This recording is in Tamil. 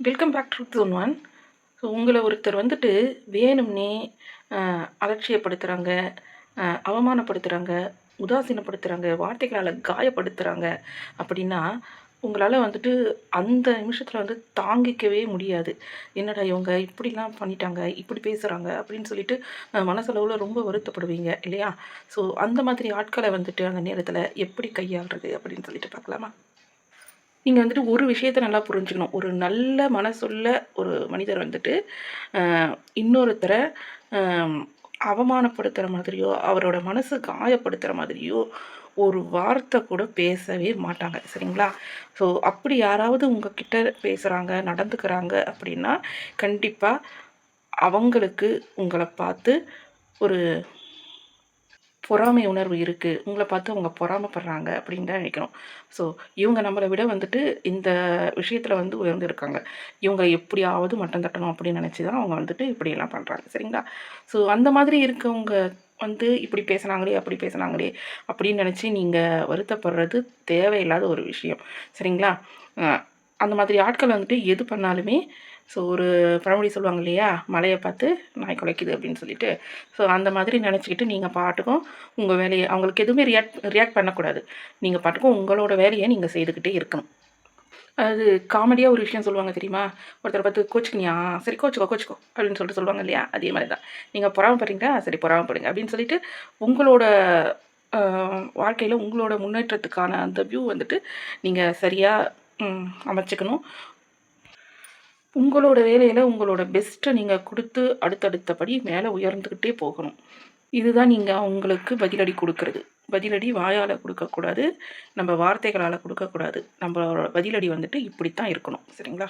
Welcome back to one one so உங்களை ஒருத்தர் வந்துட்டு வேணும்னே அலட்சியப்படுத்துகிறாங்க அவமானப்படுத்துகிறாங்க உதாசீனப்படுத்துகிறாங்க வார்த்தைகளால் காயப்படுத்துகிறாங்க அப்படின்னா உங்களால் வந்துட்டு அந்த நிமிஷத்தில் வந்து தாங்கிக்கவே முடியாது. என்னடா இவங்க இப்படிலாம் பண்ணிட்டாங்க இப்படி பேசுகிறாங்க அப்படின்னு சொல்லிட்டு மனசளவில் ரொம்ப வருத்தப்படுவீங்க இல்லையா? ஸோ அந்த மாதிரி ஆட்களை வந்துட்டு அந்த நேரத்தில் எப்படி கையாளுறது அப்படின்னு சொல்லிட்டு பார்க்கலாமா? நீங்கள் வந்துட்டு ஒரு விஷயத்த நல்லா புரிஞ்சுக்கணும். ஒரு நல்ல மனசுள்ள ஒரு மனிதர் வந்துட்டு இன்னொருத்தரை அவமானப்படுத்துகிற மாதிரியோ அவரோட மனசு காயப்படுத்துகிற மாதிரியோ ஒரு வார்த்தை கூட பேசவே மாட்டாங்க. சரிங்களா? ஸோ அப்படி யாராவது உங்ககிட்ட பேசுகிறாங்க நடந்துக்கிறாங்க அப்படின்னா கண்டிப்பாக அவங்களுக்கு உங்களை பார்த்து ஒரு பொறாமை உணர்வு இருக்குது உங்களை பார்த்து அவங்க பொறாமைப்படுறாங்க அப்படின்னு தான் நினைக்கிறோம் ஸோ இவங்க நம்மளை விட வந்துட்டு இந்த விஷயத்தில் வந்து உயர்ந்திருக்காங்க. இவங்க எப்படியாவது மட்டம் தட்டணும் அப்படின்னு நினச்சி தான் அவங்க வந்துட்டு இப்படியெல்லாம் பண்ணுறாங்க சரிங்களா? ஸோ அந்த மாதிரி இருக்கவங்க வந்து இப்படி பேசுனாங்களே அப்படி பேசுனாங்களே அப்படின்னு நினச்சி நீங்கள் வருத்தப்படுறது தேவையில்லாத ஒரு விஷயம். சரிங்களா? அந்த மாதிரி ஆட்கள் வந்துட்டு எது பண்ணாலுமே ஸோ ஒரு பழமொழி சொல்லுவாங்க இல்லையா மலையை பார்த்து நாய் குலைக்குது அப்படின்னு சொல்லிட்டு. ஸோ அந்த மாதிரி நினச்சிக்கிட்டு நீங்கள் பாட்டுக்கும் உங்கள் வேலையை அவங்களுக்கு எதுவுமே ரியாக்ட் ரியாக்ட் பண்ணக்கூடாது. நீங்கள் பாட்டுக்கும் உங்களோட வேலையை நீங்கள் செய்துக்கிட்டே இருக்கணும். அது காமெடியாக ஒரு விஷயம் சொல்லுவாங்க தெரியுமா? ஒருத்தரை பார்த்து கோச்சுக்கினியா? சரி கோச்சிக்கோ கோச்சிக்கோ அப்படின்னு சொல்லிட்டு சொல்லுவாங்க இல்லையா? அதே மாதிரி தான். நீங்கள் பொறாமப்படுறீங்களா சரி பொறாமப்படுங்க அப்படின்னு சொல்லிட்டு உங்களோட வாழ்க்கையில் உங்களோட முன்னேற்றத்துக்கான அந்த வியூ வந்துட்டு நீங்கள் சரியாக அமைச்சுக்கணும். உங்களோட வேலையில் உங்களோட பெஸ்ட்டை நீங்கள் கொடுத்து அடுத்தடுத்தபடி மேலே உயர்ந்துக்கிட்டே போகணும். இதுதான் நீங்கள் அவங்களுக்கு பதிலடி கொடுக்கறது. பதிலடி வாயால் கொடுக்கக்கூடாது. நம்ம வார்த்தைகளால் கொடுக்கக்கூடாது. நம்மளோட பதிலடி வந்துட்டு இப்படித்தான் இருக்கணும். சரிங்களா?